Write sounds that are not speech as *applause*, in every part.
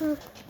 嗯。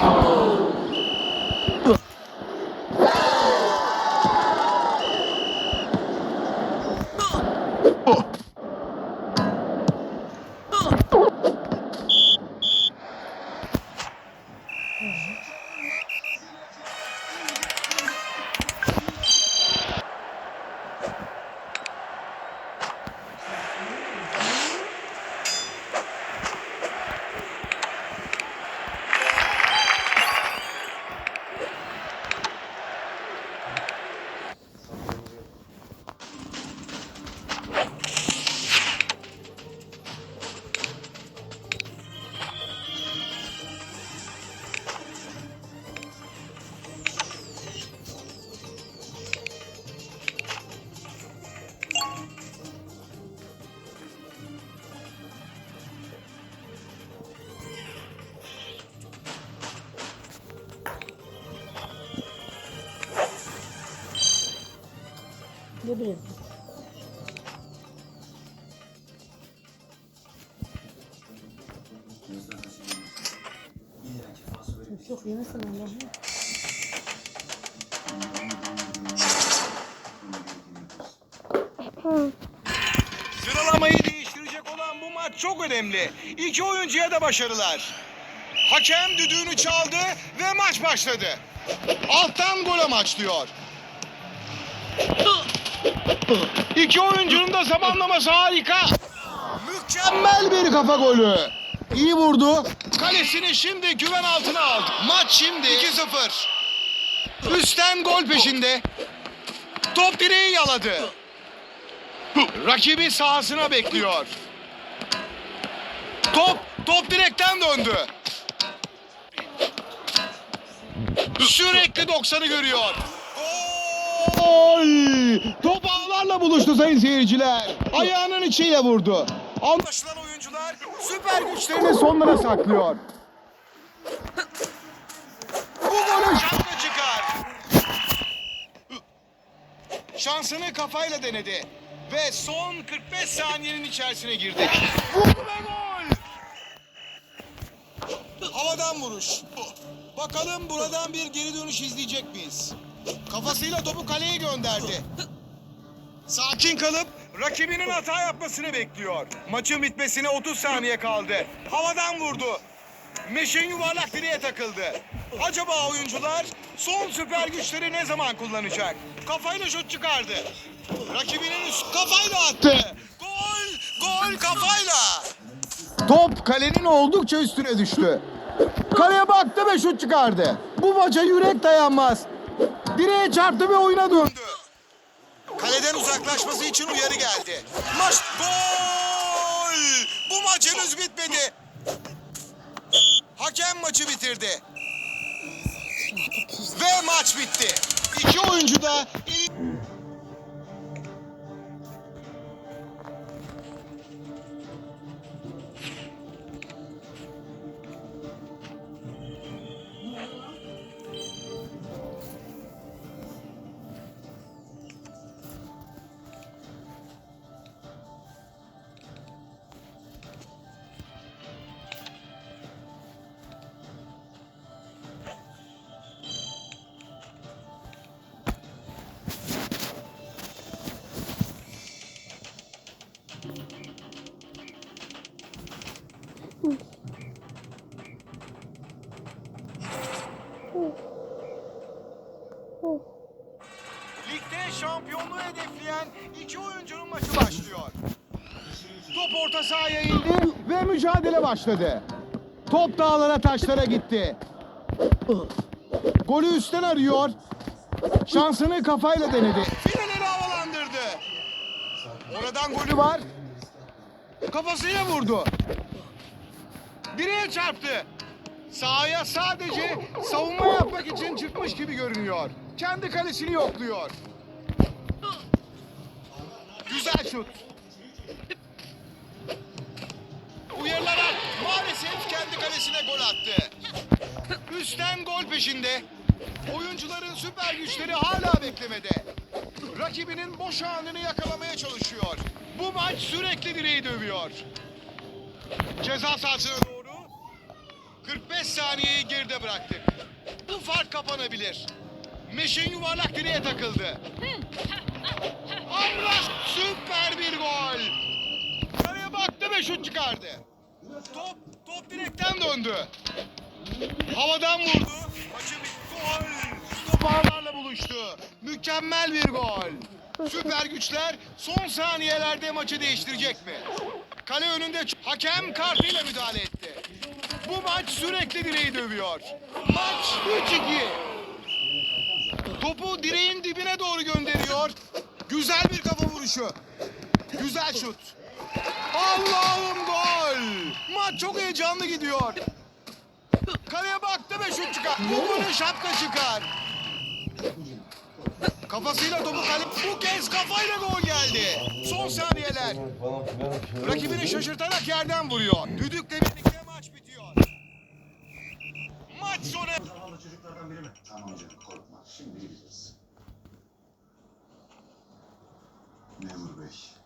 Ne bileyim. Çok çok yemesin Allah'ım. Sıralamayı değiştirecek olan bu maç çok önemli. İki oyuncuya da başarılar. Hakem düdüğünü çaldı ve maç başladı. Alttan gol amaçlıyor. İki oyuncunun da zamanlaması harika. Mükemmel bir kafa golü. İyi vurdu. Kalesini şimdi güven altına aldı. Maç şimdi 2-0. Üstten gol peşinde. Top direği yaladı. Rakibi sahasına bekliyor. Top, top direkten döndü. Sürekli 90'ı görüyor. Gol! Top ağlarla buluştu sayın seyirciler. Ayağının içiyle vurdu. Anlaşılan oyuncular süper güçlerini sonlara saklıyor. Bu golü şanlı çıkar. Şansını kafayla denedi. Ve son 45 saniyenin içerisine girdik. Vurdu ve gol! Havadan vuruş. Bakalım buradan bir geri dönüş izleyecek miyiz? Kafasıyla topu kaleye gönderdi. Sakin kalıp rakibinin hata yapmasını bekliyor. Maçın bitmesine 30 saniye kaldı. Havadan vurdu. Meşin yuvarlak direğe takıldı. Acaba oyuncular son süper güçleri ne zaman kullanacak? Kafayla şut çıkardı. Rakibinin üst kafayla attı. Gol! Gol kafayla! Top kalenin oldukça üstüne düştü. Kaleye baktı ve şut çıkardı. Bu maça yürek dayanmaz. Direğe çarptı ve oyuna döndü. Kaleden uzaklaşması için uyarı geldi. Maç gol! Bu maç henüz bitmedi. Hakem maçı bitirdi. Ve maç bitti. İki oyuncu da Ligde şampiyonluğu hedefleyen iki oyuncunun maçı başlıyor. Top orta sahaya indi ve mücadele başladı. Top dağlara taşlara gitti. Golü üstten arıyor. Şansını kafayla denedi. Fileleri havalandırdı. Oradan golü var. Kafasıyla vurdu. Direğe çarptı. Sahaya sadece savunma yapmak için çıkmış gibi görünüyor. Kendi kalesini yokluyor. Güzel şut. Uyarılar at. kalesine gol attı. Üstten gol peşinde. Oyuncuların süper güçleri hala beklemede. Rakibinin boş anını yakalamaya çalışıyor. Bu maç sürekli direği dövüyor. Ceza sahasına 45 saniyeyi geride bıraktık. Bu fark kapanabilir. Meşin yuvarlak direğe takıldı. Allah süper bir gol. Kaleye baktı ve şut çıkardı. Top top direkten döndü. Havadan vurdu. Maçı. Gol. Top ağlarla buluştu. Mükemmel bir gol. Süper güçler son saniyelerde maçı değiştirecek mi? Kale önünde hakem kartıyla müdahale etti. Bu maç sürekli direği dövüyor. Maç 3-2. Topu direğin dibine doğru gönderiyor. Güzel bir kafa vuruşu. Güzel şut. Allah'ım gol. Maç çok heyecanlı gidiyor. Kaleye baktı ve şut çıkar. Golün şapka çıkar. Kafasıyla topu kale... Bu kez kafayla gol geldi. Son saniyeler. Rakibini şaşırtarak yerden vuruyor. Düdükle birlikte. Maç sonu. Zavallı çocuklardan biri mi? Tamam canım korkma. Şimdi gideceğiz. Memur bey.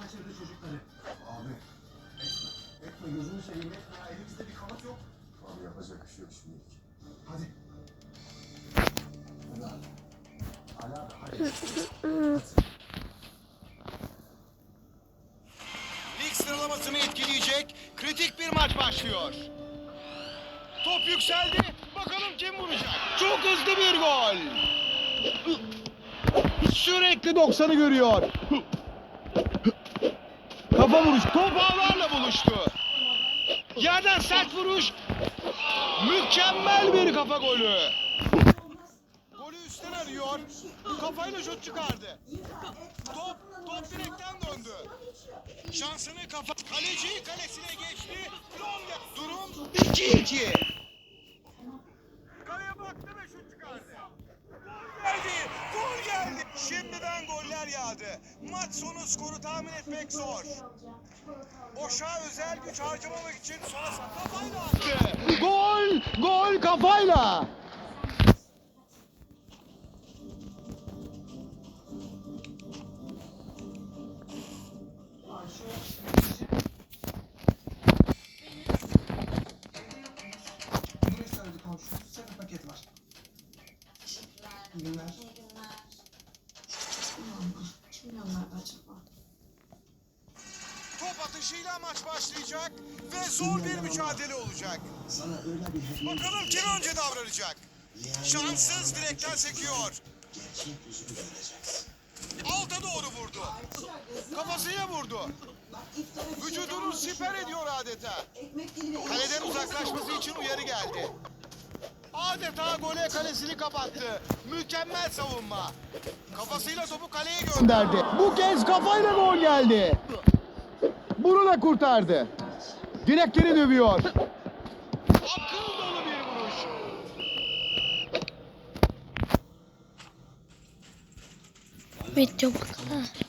Kaçırdı çocukları. Abi, etme. Etme, gözünü seveyim etme ya. Elimizde bir kanıt yok. Abi yapacak bir şey yok şimdilik. Hadi. Hadi abi, hadi. *laughs* Lig sıralamasını etkileyecek kritik bir maç başlıyor. Top yükseldi. Bakalım kim vuracak. Çok hızlı bir gol. Sürekli 90'ı görüyor. Kafa vuruş. Top ağlarla buluştu. Yerden sert vuruş. Mükemmel bir kafa golü. Golü üstten arıyor. Kafayla şut çıkardı. Top, top direkten döndü. Şansını kafa... Kaleci kalesine geçti. Durum 2-2. Kaleye baktı ve şut çıkardı. Gol geldi. Gol geldi. Şimdiden yağdı. Maç sonu skoru tahmin etmek zor. Boşa özel güç harcamamak için sonra kafayla attı. Gol! Gol kafayla. Buraya atışıyla maç başlayacak ve zor bir mücadele olacak. Bakalım kim önce davranacak. Şanssız direkten sekiyor. Alta doğru vurdu. Kafasıyla vurdu. Vücudunu siper ediyor adeta. Kaleden uzaklaşması için uyarı geldi. Adeta gole kalesini kapattı. Mükemmel savunma. Kafasıyla topu kaleye gönderdi. Bu kez kafayla gol geldi. Bunu da kurtardı. Direkleri dövüyor. Akıl dolu bir vuruş. Bitti bakalım.